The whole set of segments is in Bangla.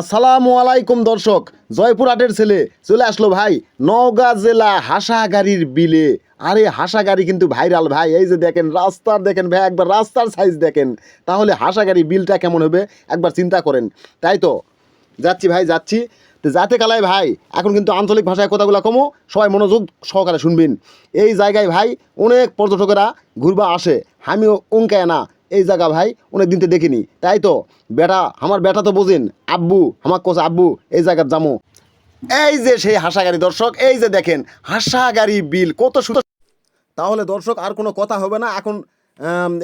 আসসালামু আলাইকুম দর্শক, জয়পুর জয়পুরহাটের ছেলে চলে আসলো ভাই নওগাঁ জেলা হাসাগাড়ির বিলে। আরে হাসাগাড়ি কিন্তু ভাইরাল ভাই, এই যে দেখেন রাস্তার দেখেন ভাই, একবার রাস্তার সাইজ দেখেন। তাহলে হাসাগাড়ি বিলটা কেমন হবে একবার চিন্তা করেন। তাই তো? যাচ্ছি ভাই, যাচ্ছি। তো যাতে কালাই ভাই, এখন কিন্তু আঞ্চলিক ভাষায় কথাগুলো কমো, সবাই মনোযোগ সহকারে শুনবেন। এই জায়গায় ভাই অনেক পর্যটকেরা ঘুরবা আসে আমিও উঙ্কায় না। এই জায়গা ভাই, অনেক দিনতে দেখিনি। তাই তো? বেটা, আমার বেটা তো বোঝেন, আব্বু আমার কোচ আব্বু, এই জায়গার জামু এই যে সেই হাসাগাড়ি দর্শক, এই যে দেখেন হাসাগাড়ি বিল, কত সুন্দর। তাহলে দর্শক, আর কোনো কথা হবে না, এখন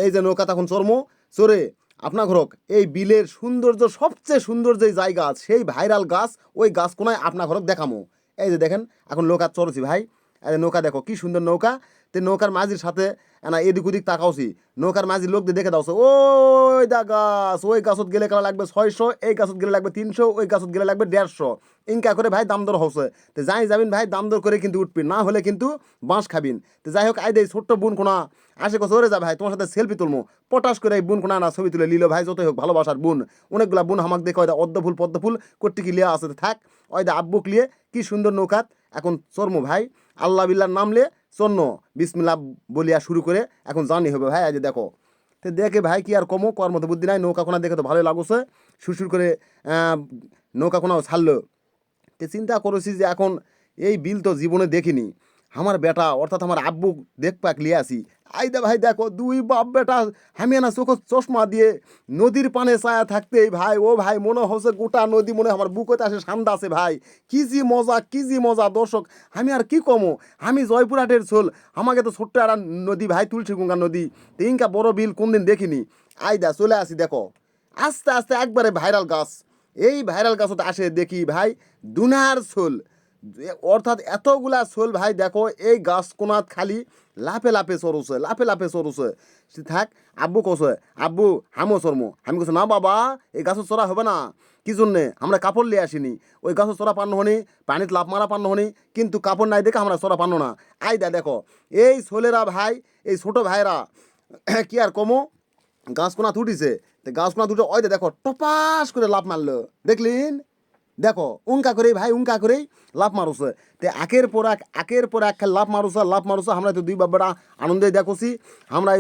এই যে নৌকা তখন চর্ম চড়ে আপনার ঘরক, এই বিলের সৌন্দর্য, সবচেয়ে সুন্দর যে জায়গা, সেই ভাইরাল গাছ, ওই গাছ কোনায় আপনার ঘরক দেখামো। এই যে দেখেন, এখন নৌকা চড়ছি ভাই। এই নৌকা দেখো, কি সুন্দর নৌকা। তে নৌকার মাঝির সাথে না এদিক ওদিক তাকাওছি। নৌকার মাঝির লোক দিয়ে দেখে দাওছে, ওই দা গাছ ওই গাছত গেলে কালা লাগবে ছয়শো, এই গাছত গেলে লাগবে তিনশো, ওই গাছত গেলে লাগবে দেড়শো। ইনকা করে ভাই দাম দর হচ্ছে তো যাই যাবেন ভাই, দাম দর করে কিন্তু উঠবেন না হলে কিন্তু বাঁশ খাবিন। তো যাই হোক, আই দেই ছোট্ট বোন কোনা আসে কছে ওরে যা ভাই, তোমার সাথে সেলফি তুলমো। পটাশ করে এই বোন কোনা না ছবি তুলে লিলো ভাই, যতই হোক, ভালোবাসার বোন। অনেকগুলা বোন আমাকে দেখে ওইদা অদ্দ ফুল পদ্ম ফুল করতে কি লিয়া আছে থাক। ওইদা আব্বুক লিয়ে, কি সুন্দর নৌকাত, এখন চর্ম ভাই। আল্লাহ বিল্লার নামলে চন্ন বিসমিল্লা বলিয়া শুরু করে এখন জানি হবে, ভাই আজ দেখো। তো দেখে ভাই কি আর কমো কর মতো বুদ্ধি নাই, নৌকা কোনা দেখে তো ভালোই লাগছে। শুরু করে নৌকা কোনাও ছাড়লো। তো চিন্তা করেছি যে এখন এই বিল তো জীবনে দেখিনি। আমার বেটা, অর্থাৎ আমার আব্বু দেখ পাক লিয়ে আসি। আইদা ভাই, দেখো, দুই বাপ বেটা, আমি না চোখ চশমা দিয়ে নদীর পানে ছায়া থাকতেই ভাই, ও ভাই, মনে হচ্ছে গোটা নদী মনে আমার বুকতে আসে সান্দা আছে ভাই। কি জি মজা, কি জি মজা, দর্শক, আমি আর কি কমো? আমি জয়পুরহাটের ছোল, আমাকে তো ছোট্ট একটা নদী ভাই, তুলসী গঙ্গা নদী তিনকা বড় বিল কোনদিন দেখিনি। আইদা, চলে আসি, দেখো। আস্তে আস্তে একবারে ভাইরাল গাছ। এই ভাইরাল গাছত আসে দেখি ভাই, দুনার সোল অর্থাৎ এতগুলা সোল ভাই দেখো, এই গাছ কোনাত খালি লাফে লাফে চরুছে লাফে লাফে চরুছে সে থাক, আব্বু কছে আব্বু, হামো চরমো আমি কছে না বাবা, এই গাছের চড়া হবে না। কি জন্যে? আমরা কাপড় লিয়ে আসিনি। ওই গাছের চড়া পান্ন হনি পানিতে লাভ মারা পান্ন হনি কিন্তু কাপড় নাই দেখে আমরা চড়া পান্ন না। আই দা, দেখো, এই সোলেরা ভাই, এই ছোট ভাইরা কি আর কমো? গাছ কোনা তুটিছে গাছ কোনা দুটো ওই দেখো, টপাস করে লাভ মারলো। দেখলিন? দেখো উঙ্কা করেই, ভাই উঙ্কা করেই লাভ মারুছে। তে আকের পর এক আকের পর এক লাভ মারুছে লাভ মারুছে। আমরা তো দুই বাবারা আনন্দে দেখছি। আমরা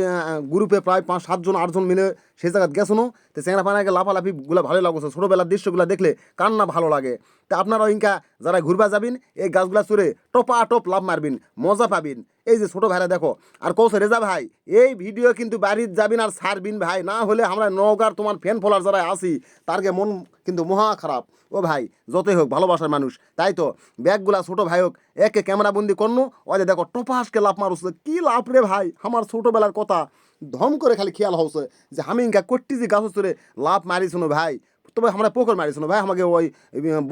গ্রুপে প্রায় পাঁচ, সাতজন, আটজন মিলে সে জায়গায় গেছনো। তো পানাকে লাফালাফি গুলা ভালো লাগছে। ছোটোবেলার দৃশ্যগুলো দেখলে কার না ভালো লাগে। তা আপনারা ইনকা যারা ঘুরবা যাবেন, এই গাছগুলা চুরে টপা টপ লাভ মারবেন, মজা পাবেন। এই যে ছোট ভাইরা দেখো, আর কৌশল রেজা ভাই, এই ভিডিও কিন্তু বাড়ির যাবিন আর ছাড়বিন ভাই। না হলে আমরা নওগাঁর তোমার ফ্যান ফলোয়ার যারা আছি তারকে মন কিন্তু মহা খারাপ। ও ভাই, যতই হোক, ভালোবাসার মানুষ। তাই তো, ব্যাগগুলা ছোট ভাই হোক, একে ক্যামেরা বন্দি করনো, ওই দেখো টপাসকে লাভ মারুছে। কি লাভ রে ভাই, আমার ছোটবেলার কথা। ধম করে খালি খেয়াল হচ্ছে যে আমি ইনকা করটি যে গাছ চড়ে লাভ মারিছ ভাই। তবে আমরা পোকর মারিছ ভাই, আমাকে ওই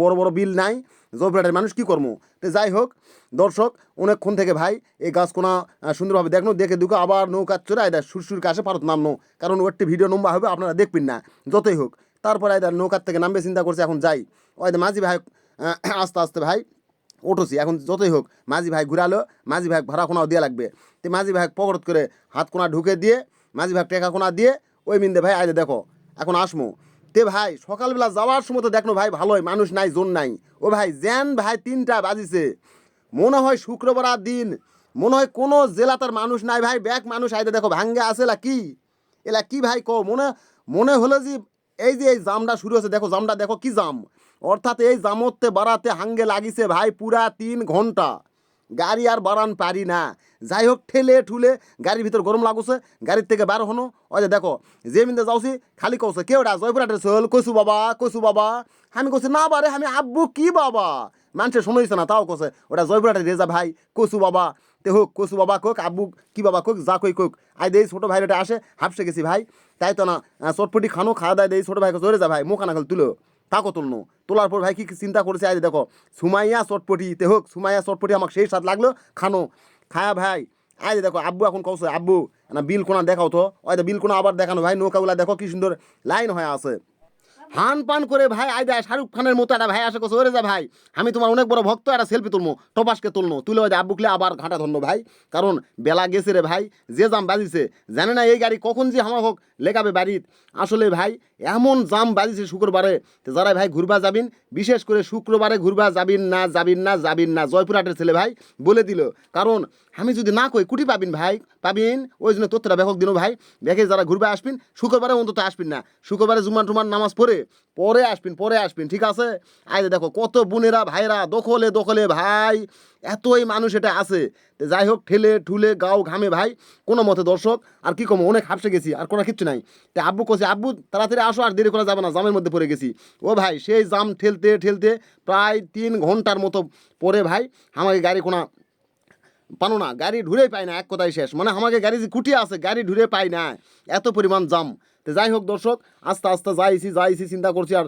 বড় বড় বিল নাই জয়পুরহাটের মানুষ কি করব তো যাই হোক, দর্শক, অনেকক্ষণ থেকে ভাই, এই গাছ কোনা সুন্দরভাবে দেখনো, দেখে দুটো আবার নৌকা চড়ে আয়দা সুরসুর কাছে পারত নামনো। কারণ ওটি ভিডিও নম্বর হবে, আপনারা দেখবেন না, যতই হোক। তারপরে আয়দা নৌকার থেকে নামবে, চিন্তা করছে, এখন যাই। ওই মাঝি ভাই আস্তে আস্তে ভাই উঠোছি। এখন যতই হোক, মাঝি ভাই ঘুরালো, মাঝি ভাই ভাড়া কোনাও দেওয়া লাগবে। তো মাঝি ভাই পকড়ত করে হাত কোনা ঢুকে দিয়ে, মাঝি ভাই টেকা কোনা দিয়ে, ওই মিন্দে ভাই, আইদে দেখো, এখন আসমো। তে ভাই, সকালবেলা যাওয়ার সময় তো দেখনো ভাই ভালোই, মানুষ নাই, জোন নাই। ও ভাই জ্যান ভাই তিনটা বাজিছে। মনে হয় শুক্রবার দিন। মনে হয় কোনো জেলাতার মানুষ নাই ভাই ব্যাক মানুষ আইতে দেখো, ভাঙ্গে আছে এলা কি? এলা কি ভাই কো মনে মনে হলো যে এই যে এই জামটা শুরু হয়েছে, দেখো জামটা, দেখো কি জাম। অর্থাৎ এই জামতে বাড়াতে হাঙ্গে লাগিছে ভাই পুরা তিন ঘণ্টা। গাড়ি আর বাড়ান পারি না। যাই হোক, ঠেলে ঠুলে গাড়ির ভিতর গরম লাগুছে, গাড়ির থেকে বার হনো। ওই যে দেখো যে মিন্দে যাওছি, খালি কৌছে কেউটা জয়পুরহাটের চল কসু বাবা কসু বাবা। আমি কইছি, না বারে, আমি আব্বু কি বাবা? মানুষে শুনেছে না, তাও কছে ওটা জয়পুরহাটের রেজা ভাই কসু বাবা। তে হোক কসু বাবা কোক আব্বু কি বাবা কোক যা কই কোক আই দেই, ছোটো ভাই আসে হাফসে গেছি ভাই। তাই তো না চটপটি খানো, খাওয়া দায় দেই, ছোটো ভাইকে চলে যা ভাই, মুখ খাল তুলো। তাকো তুলনো। তোলার পর ভাই কি চিন্তা করেছে? আজ দেখো, সুমাইয়া চটপটি, তে হোক, সুমাইয়া চটপটি আমাকে সেই স্বাদ লাগল, খানো। খায়া ভাই আজ দেখো, আব্বু এখন কৌছে আব্বু, না বিল কোনা দেখাও তো। ওই বিল কোনা আবার দেখানো। ভাই, নৌকাগুলা দেখো কি সুন্দর লাইন হয়ে আছে। হান পান করে ভাই, আয় দেয় শাহরুখ খানের মতো একটা ভাই আসে কোসে, ওরে যা ভাই, আমি তোমার অনেক বড় ভক্ত, একটা সেলফি তুলমো, টপাসকে তুলনো। তুলে ওই আব্বুকলে আবার ঘাটা ধন্য ভাই। কারণ বেলা গেছে রে ভাই, যে জাম বাজিছে, জানে না এই গাড়ি কখন যে আমার হোক, লেগাবে বাড়িত। আসলে ভাই, এমন জাম বাজিছে শুক্রবারে যারা ভাই ঘুরবা যাবিন, বিশেষ করে শুক্রবারে ঘুরবা যাবিন না যাবিন না যাবিন না, জয়পুরহাটের ছেলে ভাই, বলে দিল। কারণ আমি যদি না কই, কুটি পাবিন ভাই, পাবিন, ওই জন্য তথ্যটা ব্যাপক দিন ভাই দেখে যারা ঘুরবে আসবেন শুক্রবারে অন্তত আসবেন না। শুক্রবারে জুমার টুমান নামাজ পড়ে পরে আসবেন পরে আসবেন, ঠিক আছে? আজ দেখো, কত বোনেরা ভাইরা দখলে দখলে, ভাই, এতই মানুষ এটা আছে। যাই হোক, ঠেলে, ঠুলে, গাও, ঘামে, ভাই, কোনো মতে দর্শক, আর কি কম, অনেক হাফসে গেছি, আর কোনো কিচ্ছু নাই। তো আব্বু কছে আব্বু, তাড়াতাড়ি আসো, আর দেরি করা যাবে না, জামের মধ্যে পড়ে গেছি। ও ভাই, সেই জাম ঠেলতে ঠেলতে প্রায় তিন ঘণ্টার মতো পরে ভাই, আমাকে গাড়ি কোনা পানো না, গাড়ি ঢুরেই পাই না, এক কথাই শেষ। মানে আমাকে গাড়ি যে কুটি আছে, গাড়ি ঢুরে পাই না, এত পরিমাণ জাম। তো যাই হোক দর্শক, আস্তে আস্তে যাইছি যাইছি চিন্তা করছি আর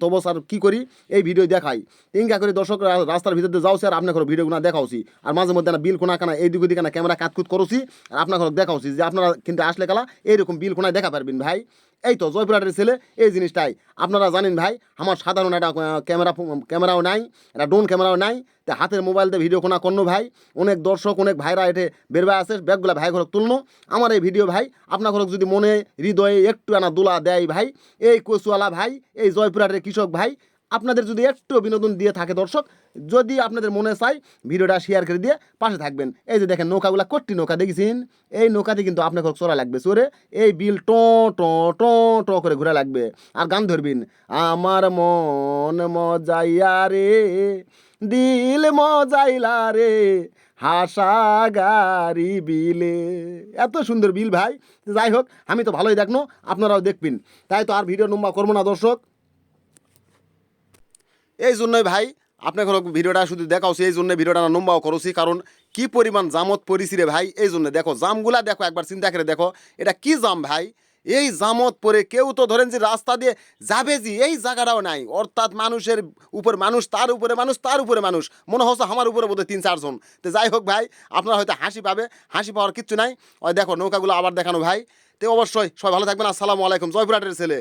তবু তবস আর কি করি? এই ভিডিও দেখাই। ইঙ্গা করে দর্শক রাস্তার ভিতরে যাওছি আর আপনার ভিডিওগুলো দেখাওছি। আর মাঝে মধ্যে বিল খোনা কানা এই দিকে দিকে না ক্যামেরা কাতকুত করছি, আর আপনার ঘর দেখাওছি যে আপনারা কিন্তু আসলে কালা এইরকম বিল কোনায় দেখা পারবেন ভাই। এই তো জয়পুরহাটের ছেলে, এই জিনিসটাই। আপনারা জানেন ভাই, আমার সাধারণ একটা ক্যামেরা ক্যামেরাও নাই, একটা ড্রোন ক্যামেরাও নাই, তা হাতের মোবাইল দিয়ে ভিডিও কোনা করনো ভাই। অনেক দর্শক, অনেক ভাইরা এটে বেরবা আছে ব্যাগগুলা ভাই ঘরক তুলনো। আমার এই ভিডিও ভাই, আপনার ঘরক যদি মনে, হৃদয়ে একটু আনা দোলা দেয় ভাই, এই কচুয়ালা ভাই, এই জয়পুরহাটের কৃষক ভাই আপনাদের যদি একটু বিনোদন দিয়ে থাকে দর্শক, যদি আপনাদের মনে চাই ভিডিওটা শেয়ার করে দিয়ে পাশে থাকবেন। এই যে দেখেন নৌকাগুলা কট্টি নৌকা, দেখেছেন? এই নৌকাতে কিন্তু আপনার ঘর চড়া লাগবে চোরে এই বিল ট ট ট ট করে ঘোরা লাগবে। আর গান ধরবেন, আমার মন মজাইয়া রে, দিল মজাইলা রে হাসা গাড়ি বিলে। এত সুন্দর বিল ভাই। যাই হোক, আমি তো ভালোই দেখনো, আপনারাও দেখবেন। তাই তো আর ভিডিও নম্বর করব না দর্শক। এই জন্যই ভাই আপনার ভিডিওটা শুধু দেখাওছি এই জন্য ভিডিওটা নম্বাও করছি, কারণ কি পরিমাণ জামত পরিছি রে ভাই, এই জন্য দেখো, জামগুলা দেখো, একবার চিন্তা করে দেখো, এটা কি জাম ভাই? এই জামত পরে কেউ তো ধরেন যে রাস্তা দিয়ে যাবে যে এই জায়গাটাও নাই। অর্থাৎ মানুষের উপর মানুষ, তার উপরে মানুষ, তার উপরে মানুষ। মনে হচ্ছে আমার উপরে বোধহয় তিন চারজন তো যাই হোক ভাই, আপনারা হয়তো হাসি পাবে, হাসি পাওয়ার কিচ্ছু নাই। ওই দেখো, নৌকাগুলো আবার দেখানো ভাই। তো অবশ্যই সবাই ভালো থাকবেন, আসসালামু আলাইকুম। জয়পুরহাটের ছেলে।